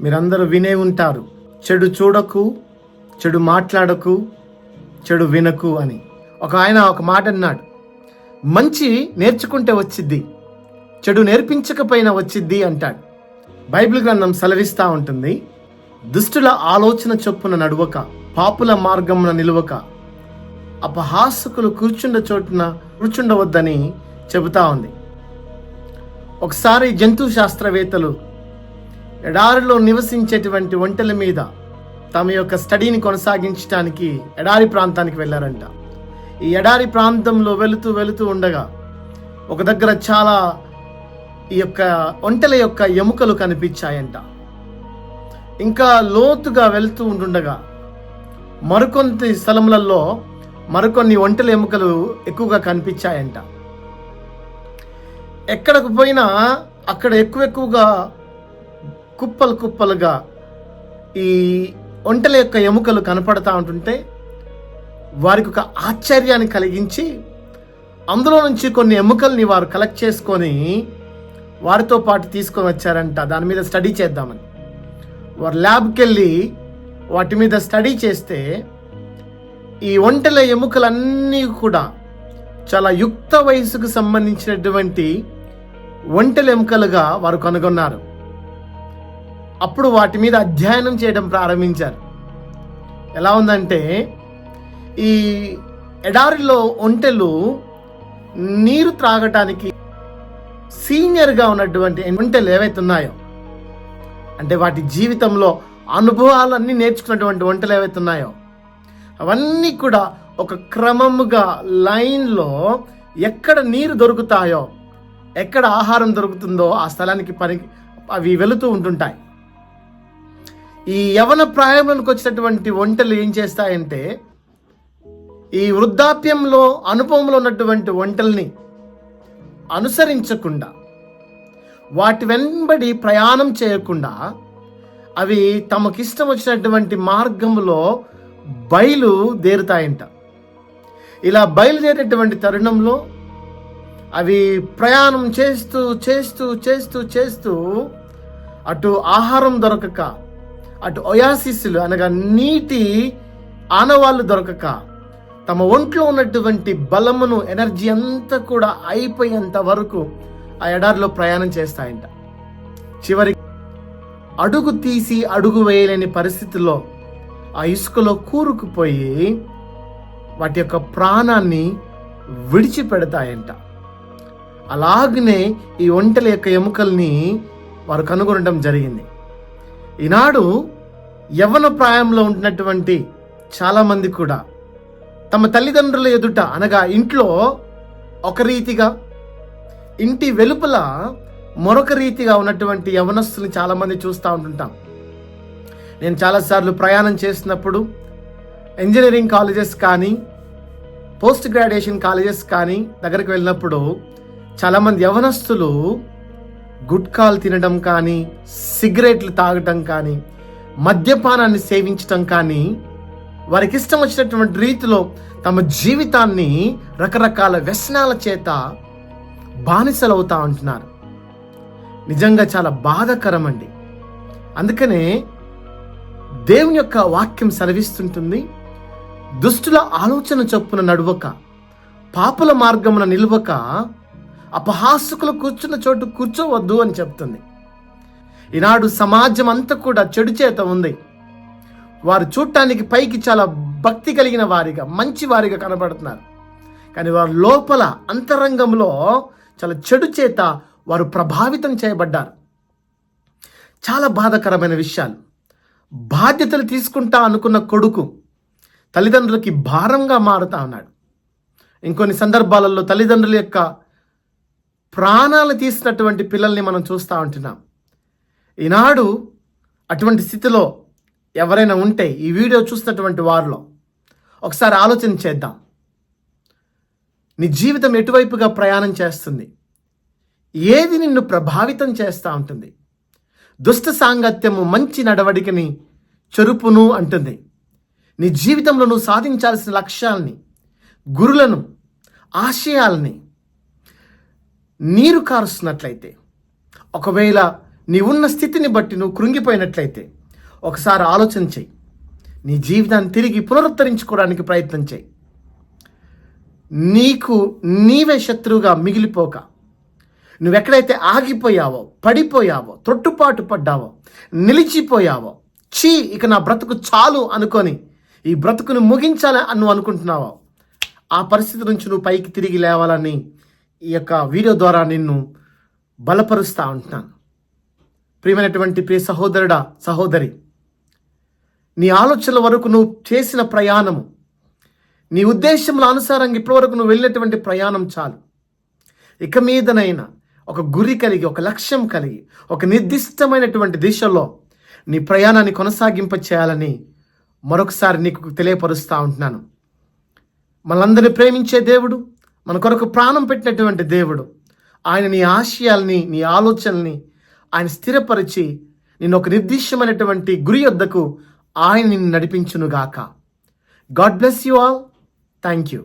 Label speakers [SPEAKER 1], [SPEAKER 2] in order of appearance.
[SPEAKER 1] మీరందరూ వినే ఉంటారు. చెడు చూడకు చెడు మాట్లాడకు చెడు వినకు అని. ఒక ఆయన ఒక మాట అన్నాడు. మంచి నేర్చుకుంటే వచ్చిద్ది చెడు నేర్పించకపోయినా వచ్చిద్ది అంటాడు. బైబిల్ గ్రంథం సెలవిస్తూ ఉంటుంది దుష్టుల ఆలోచన చొప్పున నడువక పాపుల మార్గమున నిలువక అపహాసకులు కూర్చుండ చోటున కూర్చుండవద్దని చెబుతా ఉంది. ఒకసారి జంతు శాస్త్రవేత్తలు ఎడారిలో నివసించేటువంటి ఒంటెల మీద తమ యొక్క స్టడీని కొనసాగించడానికి ఎడారి ప్రాంతానికి వెళ్ళారంట. ఈ ఎడారి ప్రాంతంలో వెళుతూ వెళుతూ ఉండగా ఒక దగ్గర చాలా ఈ యొక్క ఒంటెల యొక్క ఎముకలు కనిపించాయంట. ఇంకా లోతుగా వెళుతూ ఉంటుండగా మరికొంత స్థలములలో మరికొన్ని ఒంటెల ఎముకలు ఎక్కువగా కనిపించాయంట. ఎక్కడకు పోయినా అక్కడ ఎక్కువ ఎక్కువగా కుప్పలు కుప్పలుగా ఈ ఒంటెల యొక్క ఎముకలు కనపడతా ఉంటుంటే వారికి ఒక ఆశ్చర్యాన్ని కలిగించి అందులో నుంచి కొన్ని ఎముకల్ని వారు కలెక్ట్ చేసుకొని వారితో పాటు తీసుకొని వచ్చారంట. దాని మీద స్టడీ చేద్దామని. వారు ల్యాబ్కి వెళ్ళి వాటి మీద స్టడీ చేస్తే ఈ ఒంటెల ఎముకలన్నీ కూడా చాలా యుక్త వయసుకు సంబంధించినటువంటి ఒంటెల ఎముకలుగా వారు కనుగొన్నారు. అప్పుడు వాటి మీద అధ్యయనం చేయడం ప్రారంభించారు. ఎలా ఉందంటే ఈ ఎడారిలో ఒంటెలు నీరు త్రాగటానికి సీనియర్గా ఉన్నటువంటి ఒంటెలు ఏవైతే ఉన్నాయో అంటే వాటి జీవితంలో అనుభవాలన్నీ నేర్చుకున్నటువంటి వంటలు ఏవైతే ఉన్నాయో అవన్నీ కూడా ఒక క్రమముగా లైన్లో ఎక్కడ నీరు దొరుకుతాయో ఎక్కడ ఆహారం దొరుకుతుందో ఆ స్థలానికి పని అవి వెళుతూ ఉంటుంటాయి. ఈ యవన ప్రాయంలోకి వచ్చినటువంటి వంటలు ఏం చేస్తాయంటే ఈ వృద్ధాప్యంలో అనుభవంలో ఉన్నటువంటి వంటల్ని అనుసరించకుండా వాటి వెంబడి ప్రయాణం చేయకుండా అవి తమకిష్టం వచ్చినటువంటి మార్గంలో బయలు దేరుతాయంట. ఇలా బయలుదేరేటువంటి తరుణంలో అవి ప్రయాణం చేస్తూ చేస్తూ చేస్తూ చేస్తూ అటు ఆహారం దొరకక అటు ఒయాసిస్లు అనగా నీటి ఆనవాళ్ళు దొరకక తమ ఒంట్లో ఉన్నటువంటి బలమును ఎనర్జీ అంతా కూడా అయిపోయేంత వరకు ఆ ఎడారిలో ప్రయాణం చేస్తాయంట. చివరి అడుగు తీసి అడుగు వేయలేని పరిస్థితుల్లో ఆ ఇసుకలో కూరుకుపోయి వాటి యొక్క ప్రాణాన్ని విడిచిపెడతాయంట. అలాగనే ఈ ఒంటెల యొక్క ఎముకల్ని వారు కనుగొనడం జరిగింది. ఈనాడు యవ్వన ప్రాయంలో ఉంటున్నటువంటి చాలామంది కూడా తమ తల్లిదండ్రుల ఎదుట అనగా ఇంట్లో ఒక రీతిగా ఇంటి వెలుపల మరొక రీతిగా ఉన్నటువంటి యవనస్తుని చాలామంది చూస్తూ ఉంటుంటాం. నేను చాలాసార్లు ప్రయాణం చేసినప్పుడు ఇంజనీరింగ్ కాలేజెస్ కానీ పోస్ట్ గ్రాడ్యుయేషన్ కాలేజెస్ కానీ దగ్గరికి వెళ్ళినప్పుడు చాలామంది యవనస్తులు గుట్కాలు తినడం కానీ సిగరెట్లు తాగటం కానీ మద్యపానాన్ని సేవించటం కానీ వారికి ఇష్టం వచ్చినటువంటి రీతిలో తమ జీవితాన్ని రకరకాల వ్యసనాల చేత బానిసలవుతా ఉంటున్నారు. నిజంగా చాలా బాధాకరం అండి అందుకనే దేవుని యొక్క వాక్యం సెలవిస్తుంటుంది దుష్టుల ఆలోచన చొప్పున నడువక పాపుల మార్గమున నిలువక అపహాసుకులు కూర్చున్న చోటు కూర్చోవద్దు అని చెప్తుంది. ఈనాడు సమాజం అంతా కూడా చెడు చేత ఉంది. వారు చూడటానికి పైకి చాలా భక్తి కలిగిన వారిగా మంచి వారిగా కనబడుతున్నారు. కానీ వారు లోపల అంతరంగంలో చాలా చెడు చేత వారు ప్రభావితం చేయబడ్డారు. చాలా బాధాకరమైన విషయాలు. బాధ్యతలు తీసుకుంటా అనుకున్న కొడుకు తల్లిదండ్రులకి భారంగా మారుతా ఉన్నాడు. ఇంకొన్ని సందర్భాలలో తల్లిదండ్రుల యొక్క ప్రాణాలు తీసినటువంటి పిల్లల్ని మనం చూస్తూ ఉంటున్నాం. ఈనాడు అటువంటి స్థితిలో ఎవరైనా ఉంటే ఈ వీడియో చూసినటువంటి వారిలో ఒకసారి ఆలోచన చేద్దాం. నీ జీవితం ఎటువైపుగా ప్రయాణం చేస్తుంది? ఏది నిన్ను ప్రభావితం చేస్తూ ఉంటుంది? దుష్ట సాంగత్యము మంచి నడవడికని చెరుపును అంటుంది. నీ జీవితంలో నువ్వు సాధించాల్సిన లక్ష్యాల్ని గురులను ఆశయాల్ని నీరు కారుస్తున్నట్లయితే ఒకవేళ నీవున్న ఉన్న స్థితిని బట్టి నువ్వు కృంగిపోయినట్లయితే ఒకసారి ఆలోచన చెయ్యి నీ జీవితాన్ని తిరిగి పునరుద్ధరించుకోవడానికి ప్రయత్నం చేయి. నీకు నీవే శత్రువుగా మిగిలిపోక నువ్వెక్కడైతే ఆగిపోయావో పడిపోయావో తొట్టుపాటు పడ్డావో నిలిచిపోయావో చీ ఇక నా బ్రతుకు చాలు అనుకొని ఈ బ్రతుకును ముగించాలని నువ్వు అనుకుంటున్నావో ఆ పరిస్థితి నుంచి నువ్వు పైకి తిరిగి లేవాలని ఈ యొక్క వీడియో ద్వారా నిన్ను బలపరుస్తూ ఉంటున్నాను ప్రియమైనటువంటి ప్రియ సహోదరుడా సహోదరి నీ ఆలోచనల వరకు నువ్వు చేసిన ప్రయాణము నీ ఉద్దేశముల అనుసారంగా ఇప్పటివరకు నువ్వు వెళ్ళినటువంటి ప్రయాణం చాలు. ఇక మీదనైనా ఒక గురి కలిగి ఒక లక్ష్యం కలిగి ఒక నిర్దిష్టమైనటువంటి దిశలో నీ ప్రయాణాన్ని కొనసాగింప చేయాలని మరొకసారి నీకు తెలియపరుస్తూ ఉంటున్నాను. మనందరినీ ప్రేమించే దేవుడు మన కొరకు ప్రాణం పెట్టినటువంటి దేవుడు. ఆయన నీ ఆశయాల్ని నీ ఆలోచనల్ని ఆయన స్థిరపరిచి నిన్ను ఒక నిర్దిష్టమైనటువంటి గురి వద్దకు ఆయన నిన్ను నడిపించునుగాక. God bless you all. Thank you.